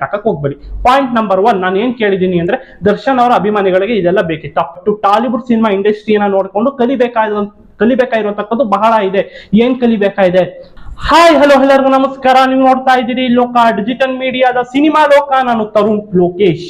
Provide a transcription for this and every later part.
ಹಾಕಕ್ ಹೋಗ್ಬೇಡಿ point number one ನಾನು ಏನ್ ಕೇಳಿದ್ದೀನಿ ಅಂದ್ರೆ ದರ್ಶನ್ ಅವರ ಅಭಿಮಾನಿಗಳಿಗೆ ಇದೆಲ್ಲ ಬೇಕಿತ್ತು. ಟು ಟಾಲಿವುಡ್ ಸಿನಿಮಾ ಇಂಡಸ್ಟ್ರಿಯನ್ನ ನೋಡ್ಕೊಂಡು ಕಲಿಬೇಕಾದ ಕಲಿಬೇಕಾಗಿರುವಂತಕ್ಕದ್ದು ಬಹಳ ಇದೆ. ಏನ್ ಕಲಿಬೇಕಾಗಿದೆ? ಹಾಯ್ ಹಲೋ ಎಲ್ಲರಿಗೂ ನಮಸ್ಕಾರ. ನೀವು ನೋಡ್ತಾ ಇದ್ದೀರಿ ಲೋಕ ಡಿಜಿಟಲ್ ಮೀಡಿಯಾದ ಸಿನಿಮಾ ಲೋಕ. ನಾನು ತರುಣ್ ಲೋಕೇಶ್.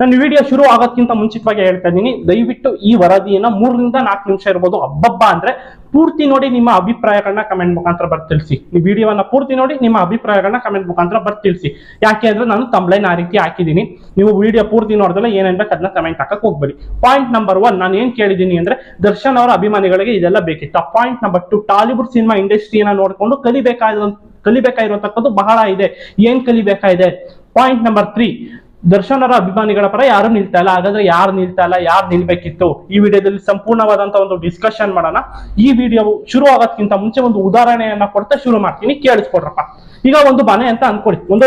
ನನ್ನ ವಿಡಿಯೋ ಶುರು ಆಗೋದ್ಕಿಂತ ಮುಂಚಿತವಾಗಿ ಹೇಳ್ತಾ ಇದ್ದೀನಿ. ದಯವಿಟ್ಟು ಈ ವರದಿಯನ್ನ ಮೂರರಿಂದ ನಾಲ್ಕು ನಿಮಿಷ ಇರ್ಬೋದು. ಹಬ್ಬಬ್ಬ ಅಂದ್ರೆ ಪೂರ್ತಿ ನೋಡಿ ನಿಮ್ಮ ಅಭಿಪ್ರಾಯಗಳನ್ನ ಕಮೆಂಟ್ ಮುಖಾಂತರ ಬರ್ತಿಳಿಸಿ ಈ ವಿಡಿಯೋವನ್ನ ಪೂರ್ತಿ ನೋಡಿ ನಿಮ್ಮ ಅಭಿಪ್ರಾಯಗಳನ್ನ ಕಮೆಂಟ್ ಮುಖಾಂತರ ಬರ್ತಿಳಿಸಿ ಯಾಕೆ ಅಂದ್ರೆ ನಾನು ತಮ್ಲೈನ್ ಆ ರೀತಿ ಹಾಕಿದ್ದೀನಿ. ನೀವು ವಿಡಿಯೋ ಪೂರ್ತಿ ನೋಡಿದ್ರೆ ಏನೇನ್ ಬೇಕು ಅದನ್ನ ಕಮೆಂಟ್ ಹಾಕಕ್ಕೆ ಹೋಗ್ಬೇಡಿ. ಪಾಯಿಂಟ್ ನಂಬರ್ ಒನ್ ನಾನು ಏನ್ ಕೇಳಿದೀನಿ ಅಂದ್ರೆ ದರ್ಶನ್ ಅವರ ಅಭಿಮಾನಿಗಳಿಗೆ ಇದೆಲ್ಲ ಬೇಕಿತ್ತು. Point number two Tollywood cinema ಇಂಡಸ್ಟ್ರಿಯನ್ನ ನೋಡ್ಕೊಂಡು ಕಲಿಬೇಕಾದ ಕಲಿಬೇಕಾಗಿರುವಂತಕ್ಕದ್ದು ಬಹಳ ಇದೆ. ಏನ್ ಕಲಿಬೇಕಾಗಿದೆ? ಪಾಯಿಂಟ್ ನಂಬರ್ ತ್ರೀ ದರ್ಶನ್ ಅವರ ಅಭಿಮಾನಿಗಳ ಪರ ಯಾರು ನಿಲ್ತಾ ಇಲ್ಲ, ಹಾಗಾದ್ರೆ ಯಾರು ನಿಲ್ತಾ ಇಲ್ಲ, ಯಾರು ನಿಲ್ಬೇಕಿತ್ತು? ಈ ವಿಡಿಯೋದಲ್ಲಿ ಸಂಪೂರ್ಣವಾದಂತ ಒಂದು ಡಿಸ್ಕಷನ್ ಮಾಡೋಣ. ಈ ವಿಡಿಯೋ ಶುರು ಆಗೋದ್ಕಿಂತ ಮುಂಚೆ ಒಂದು ಉದಾಹರಣೆಯನ್ನ ಕೊಡ್ತಾ ಶುರು ಮಾಡ್ತೀನಿ. ಕೇಳಿಸ್ಕೊಡ್ರಪ್ಪ. ಈಗ ಒಂದು ಮನೆ ಅಂತ ಅನ್ಕೊಡಿ ಒಂದು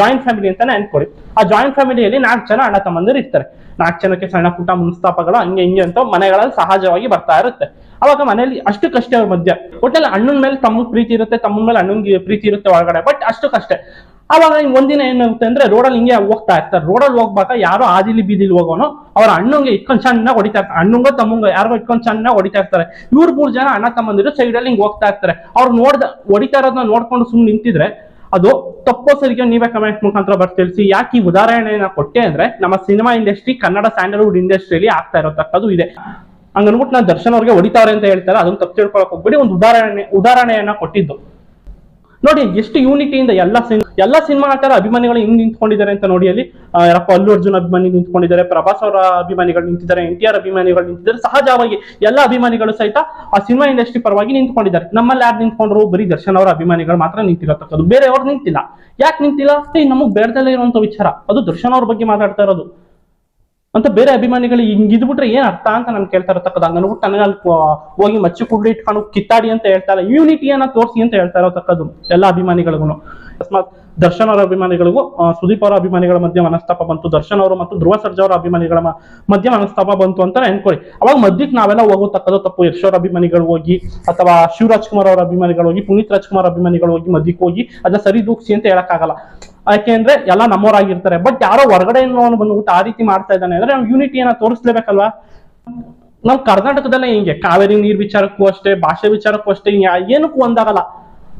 ಜಾಯಿಂಟ್ ಫ್ಯಾಮಿಲಿ ಅಂತಾನೆ ಅನ್ಕೊಡಿ ಆ ಜಾಯಿಂಟ್ ಫ್ಯಾಮಿಲಿಯಲ್ಲಿ ನಾಲ್ಕು ಜನ ಅಣ್ಣ ತಮ್ಮಂದಿರು ಇರ್ತಾರೆ. ನಾಲ್ಕು ಜನಕ್ಕೆ ಸಣ್ಣ ಪುಟ್ಟ ಮುನ್ಸ್ತಾಪಗಳು ಹಂಗೆ ಹಿಂಗೆ ಅಂತ ಮನೆಗಳಲ್ಲಿ ಸಹಜವಾಗಿ ಬರ್ತಾ ಇರುತ್ತೆ. ಅವಾಗ ಮನೆಯಲ್ಲಿ ಅಷ್ಟು ಅವ್ರ ಮಧ್ಯ ಒಟ್ಟಲ್ಲಿ ಅಣ್ಣನ ಮೇಲೆ ತಮ್ಮ ಪ್ರೀತಿ ಇರುತ್ತೆ, ತಮ್ಮನ ಮೇಲೆ ಅಣ್ಣನ್ಗೆ ಪ್ರೀತಿ ಇರುತ್ತೆ ಒಳಗಡೆ ಬಟ್ ಅಷ್ಟು ಅಷ್ಟಕ್ಕಷ್ಟೇ. ಅವಾಗ ಒಂದಿನ ಏನಾಗುತ್ತೆ ಅಂದ್ರೆ ರೋಡಲ್ಲಿ ಹಿಂಗೆ ಹೋಗ್ತಾ ಇರ್ತಾರೆ. ರೋಡಲ್ಲಿ ಹೋಗ್ಬೇಕಾ ಯಾರೋ ಆದಿಲಿ ಬೀದಿಲಿ ಹೋಗೋನು. ಅವ್ರ ಅಣ್ಣಂಗೆ ಇಟ್ಕೊಂಡ್ ಚೆನ್ನಾಗಿ ಹೊಡಿತಾ ಇರ್ತಾರೆ. ಅಣ್ಣಂಗೋ ತಮ್ಮಂಗ ಯಾರೋ ಇಟ್ಕೊಂಡ್ ಚೆನ್ನಾಗಿ ಹೊಡಿತಾ ಇರ್ತಾರೆ. ಇವ್ರು ಮೂರು ಜನ ಅಣ್ಣ ತಮ್ಮಂದಿರು ಸೈಡಲ್ಲಿ ಹಿಂಗೆ ಹಿಂಗ್ ಹೋಗ್ತಾ ಇರ್ತಾರೆ. ಅವ್ರು ನೋಡ್ದ ಹೊಡಿತಾ ಇರೋದನ್ನ ನೋಡ್ಕೊಂಡು ಸುಮ್ಮನೆ ನಿಂತಿದ್ರೆ ಅದು ತಪ್ಪೋ ಸರಿಗೆ ನೀವೇ ಕಮೆಂಟ್ ಮುಖಾಂತರ ಬರ್ತಿಳಿಸಿ ಯಾಕೆ ಈ ಉದಾಹರಣೆಯನ್ನ ಕೊಟ್ಟೆ ಅಂದ್ರೆ ನಮ್ಮ ಸಿನಿಮಾ ಇಂಡಸ್ಟ್ರಿ ಕನ್ನಡ ಸ್ಯಾಂಡಲ್ವುಡ್ ಇಂಡಸ್ಟ್ರಿಯಲ್ಲಿ ಆಗ್ತಾ ಇರೋತಕ್ಕದ್ದು ಇದೆ. ಹಂಗನ್ಬಿಟ್ಟು ನಾನು ದರ್ಶನ್ ಅವ್ರಿಗೆ ಹೊಡಿತಾವ್ರೆ ಅಂತ ಹೇಳ್ತಾರೆ. ಅದನ್ನ ತಪ್ಪು ತಿಳ್ಕೊಳಕ್ ಹೋಗ್ಬಿಡಿ. ಒಂದು ಉದಾಹರಣೆ, ಉದಾಹರಣೆಯನ್ನ ಕೊಟ್ಟಿದ್ದು. ನೋಡಿ, ಎಷ್ಟು ಯೂನಿಟಿಯಿಂದ ಎಲ್ಲ ಸಿನಿಮಾ ಎಲ್ಲ ಸಿನಿಮಾ ಆಟರ ಅಭಿಮಾನಿಗಳು ಹಿಂಗ್ ನಿಂತ್ಕೊಂಡಿದ್ದಾರೆ ಅಂತ ನೋಡಿ ಅಲ್ಲಿ ಯಾರಪ್ಪ ಅಲ್ಲು ಅರ್ಜುನ್ ಅಭಿಮಾನಿ ನಿಂತ್ಕೊಂಡಿದ್ದಾರೆ, ಪ್ರಭಾಸ್ ಅವರ ಅಭಿಮಾನಿಗಳು ನಿಂತಿದ್ದಾರೆ, ಎನ್ ಟಿ ಆರ್ ಅಭಿಮಾನಿಗಳು ನಿಂತಿದ್ದಾರೆ, ಸಹಜವಾಗಿ ಎಲ್ಲ ಅಭಿಮಾನಿಗಳು ಸಹಿತ ಆ ಸಿನಿಮಾ ಇಂಡಸ್ಟ್ರಿ ಪರವಾಗಿ ನಿಂತ್ಕೊಂಡಿದ್ದಾರೆ. ನಮ್ಮಲ್ಲಿ ಯಾರು ನಿಂತ್ಕೊಂಡ್ರು? ಬರೀ ದರ್ಶನ್ ಅವರ ಅಭಿಮಾನಿಗಳು ಮಾತ್ರ ನಿಂತಿರತಕ್ಕದ್ದು. ಬೇರೆಯವ್ರು ನಿಂತಿಲ್ಲ. ಯಾಕೆ ನಿಂತಿಲ್ಲ? ನಮಗ್ ಬೇಡದಲ್ಲೇ ಇರುವಂತ ವಿಚಾರ. ಅದು ದರ್ಶನ್ ಅವ್ರ ಬಗ್ಗೆ ಮಾತಾಡ್ತಾ ಇರೋದು. ಅಂತ ಬೇರೆ ಅಭಿಮಾನಿಗಳು ಹಿಂಗ್ ಇದ್ಬಿಟ್ರೆ ಏನ್ ಅರ್ಥ ಅಂತ ನಾನು ಕೇಳ್ತಾ ಇರತಕ್ಕದ್ದು ಹಂಗ ಅನ್ಬಿಟ್ಟು ನನಗೆ ಅಲ್ಲಿ ಹೋಗಿ ಮಚ್ಚಿ ಕುಡ್ಲಿ ಇಟ್ಕೊಂಡು ಕಿತ್ತಾಡಿ ಅಂತ ಹೇಳ್ತಾ ಇಲ್ಲ. ಯೂನಿಟಿಯನ್ನ ತೋರಿಸಿ ಅಂತ ಹೇಳ್ತಾ ಇರತಕ್ಕದ್ದು ಎಲ್ಲ ಅಭಿಮಾನಿಗಳಿಗೂ ಅಕಸ್ಮಾತ್ ದರ್ಶನ್ ಅವರ ಅಭಿಮಾನಿಗಳಿಗೂ ಸುದೀಪ್ ಅವರ ಅಭಿಮಾನಿಗಳ ಮಧ್ಯೆ ಮನಸ್ತಾಪ ಬಂತು. ದರ್ಶನ್ ಅವರು ಮತ್ತು ಧ್ರುವ ಸರ್ಜಾ ಅವರ ಅಭಿಮಾನಿಗಳ ಮಧ್ಯ ಮನಸ್ತಾಪ ಬಂತು ಅಂತ ಅನ್ಕೊಳ್ಳಿ ಅವಾಗ ಮಧ್ಯಕ್ಕೆ ನಾವೆಲ್ಲ ಹೋಗೋತಕ್ಕದ್ದು ತಪ್ಪು. ಯಶ್ ಅವರ ಅಭಿಮಾನಿಗಳು ಹೋಗಿ, ಅಥವಾ ಶಿವರಾಜ್ ಕುಮಾರ್ ಅವರ ಅಭಿಮಾನಿಗಳು ಹೋಗಿ, ಪುನೀತ್ ರಾಜ್ಕುಮಾರ್ ಅಭಿಮಾನಿಗಳು ಹೋಗಿ ಮಧ್ಯಕ್ಕೆ ಹೋಗಿ ಅದನ್ನ ಸರಿ ದೂಕ್ಸಿ ಅಂತ ಹೇಳಕ್ಕಾಗಲ್ಲ. ಯಾಕೆಂದ್ರೆ ಎಲ್ಲ ನಮ್ಮವರಾಗಿರ್ತಾರೆ. ಬಟ್ ಯಾರೋ ಹೊರಗಡೆ ಬಂದ್ಬಿಟ್ಟು ಆ ರೀತಿ ಮಾಡ್ತಾ ಇದ್ದಾನೆ ಅಂದ್ರೆ ನಾವು ಯೂನಿಟಿಯನ್ನ ತೋರಿಸ್ಲೇಬೇಕಲ್ವಾ? ನಮ್ ಕರ್ನಾಟಕದಲ್ಲೇ ಹಿಂಗೆ. ಕಾವೇರಿ ನೀರ್ ವಿಚಾರಕ್ಕೂ ಅಷ್ಟೇ, ಭಾಷೆ ವಿಚಾರಕ್ಕೂ ಅಷ್ಟೇ ಏನಕ್ಕೂ ಒಂದಾಗಲ್ಲ.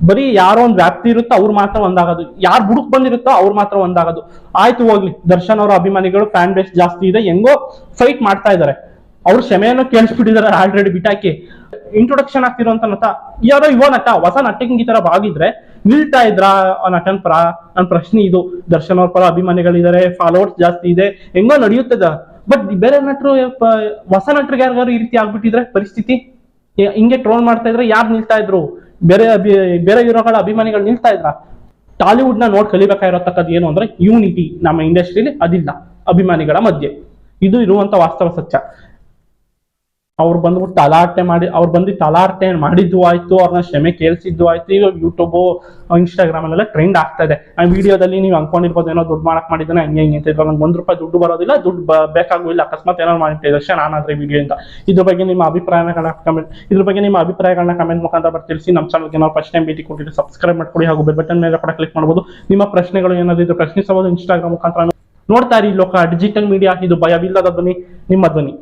ಬರೀ ಯಾರೋ ಒಂದ್ ವ್ಯಾಪ್ತಿ ಇರುತ್ತೋ ಅವ್ರು ಮಾತ್ರ ಒಂದಾಗೋದು. ಯಾರು ಬುಡುಕ್ ಬಂದಿರುತ್ತೋ ಅವ್ರು ಮಾತ್ರ ಒಂದಾಗೋದು. ಆಯ್ತು ಹೋಗ್ಲಿ. ದರ್ಶನ್ ಅವರ ಅಭಿಮಾನಿಗಳು ಫ್ಯಾನ್ ಬೇಸ್ ಜಾಸ್ತಿ ಇದೆ. ಹೆಂಗೋ ಫೈಟ್ ಮಾಡ್ತಾ ಇದ್ದಾರೆ. ಅವ್ರು ಕ್ಷಮೆಯನ್ನು ಕೇಳಿಸ್ಬಿಟ್ಟಿದ್ದಾರೆ ಆಲ್ರೆಡಿ ಬಿಟಾಕಿ ಇಂಟ್ರೊಡಕ್ಷನ್ ಆಗ್ತಿರೋಂತ ನಟ, ಯಾರೋ ಯುವ ನಟ, ಹೊಸ ನಟಕಿಂಗ್ ಈ ತರ ಬಾಗಿದ್ರೆ ನಿಲ್ತಾ ಇದ್ರ ನಟನ್ ಪರ ನನ್ನ ಪ್ರಶ್ನೆ ಇದು. ದರ್ಶನ್ ಅವ್ರ ಪರ ಅಭಿಮಾನಿಗಳಿದ್ದಾರೆ ಫಾಲೋವರ್ಸ್ ಜಾಸ್ತಿ ಇದೆ, ಹೆಂಗೋ ನಡೆಯುತ್ತದೆ ಬಟ್ ಬೇರೆ ನಟರು ಹೊಸ ನಟರಿಗೆ ಯಾರಿಗಾರು ಈ ರೀತಿ ಆಗ್ಬಿಟ್ಟಿದ್ರೆ ಪರಿಸ್ಥಿತಿ? ಹಿಂಗೆ ಟ್ರೋಲ್ ಮಾಡ್ತಾ ಇದ್ರೆ ಯಾರು ನಿಲ್ತಾ ಇದ್ರು? ಬೇರೆ ಬೇರೆ ಹೀರೋಗಳ ಅಭಿಮಾನಿಗಳು ನಿಲ್ತಾ ಇದ್ರ? ಟಾಲಿವುಡ್ನ ನೋಡ್ ಕಲಿಬೇಕಾಗಿರತಕ್ಕದ್ದು ಏನು ಅಂದ್ರೆ ಯೂನಿಟಿ ನಮ್ಮ ಇಂಡಸ್ಟ್ರಿಲಿ ಅದಿಲ್ಲ. ಅಭಿಮಾನಿಗಳ ಮಧ್ಯೆ. ಇದು ಇರುವಂತ ವಾಸ್ತವ ಸತ್ಯ. ಅವ್ರು ಬಂದ್ಬಿಟ್ಟು ತಲಾಟೆ ಮಾಡಿ, ಅವ್ರು ಬಂದು ತಲಾಟೆ ಮಾಡಿದ್ದು ಆಯ್ತು, ಅವ್ರನ್ನ ಕ್ಷಮೆ ಕೇಳಿಸಿದ್ದು ಆಯ್ತು. ಈಗ ಯೂಟ್ಯೂಬು ಇನ್ಸ್ಟಾಗ್ರಾಮ್ ಅಲ್ಲೆಲ್ಲ ಟ್ರೆಂಡ್ ಆಗ್ತಾ ಇದೆ. ಆ ವಿಡಿಯೋದಲ್ಲಿ ನೀವು ಅನ್ಕೊಂಡಿರ್ಬೋದು ಏನೋ ದುಡ್ಡು ಮಾಡಕ್ ಮಾಡಿದ್ದಾನೆ ಹಂಗೆ ಹಿಂಗೆ ಅಂತ ನಂಗೆ ಒಂದ್ ರೂಪಾಯಿ ದುಡ್ಡು ಬರೋದಿಲ್ಲ, ದುಡ್ಡು ಬೇಕಾಗೂ ಇಲ್ಲ ಅಕಸ್ಮಾತ್ ಏನೋ ಮಾಡಿದ್ದೆ ದರ್ಶನ, ನಾನಾದ್ರೆ ವಿಡಿಯೋ ಅಂತ ಇದ್ರ ಬಗ್ಗೆ ನಿಮ್ಮ ಅಭಿಪ್ರಾಯಗಳನ್ನ ಕಮೆಂಟ್ ಇದ್ರ ಬಗ್ಗೆ ನಿಮ್ಮ ಅಭಿಪ್ರಾಯಗಳನ್ನ ಕಮೆಂಟ್ ಮುಖಾಂತರ ಬರ್ತಿಳಿಸಿ ತಿಳಿಸಿ ನಮ್ಮ ಚಾನಲ್ಗೆ ನಾವು ಫಸ್ಟ್ ಟೈಮ್ ಭೇಟಿ ಕೊಟ್ಟಿದ್ದು ಸಬ್ಸ್ಕ್ರೈಬ್ ಮಾಡ್ಕೊಡಿ ಹಾಗೂ ಬೆಲ್ ಬಟನ್ ಮೇಲೆ ಕೂಡ ಕ್ಲಿಕ್ ಮಾಡ್ಬೋದು. ನಿಮ್ಮ ಪ್ರಶ್ನೆಗಳು ಏನಾದ್ರು ಇದ್ರೆ ಪ್ರಶ್ನಿಸಬಹುದು ಇನ್ಸ್ಟಾಗ್ರಾಮ್ ಮುಖಾಂತರ. ನೋಡ್ತಾ ಇರಿ ಲೋಕ ಡಿಜಿಟಲ್ ಮೀಡಿಯಾ ಇದು ಭಯವಿಲ್ಲದ ಧ್ವನಿ, ನಿಮ್ಮ ಧ್ವನಿ.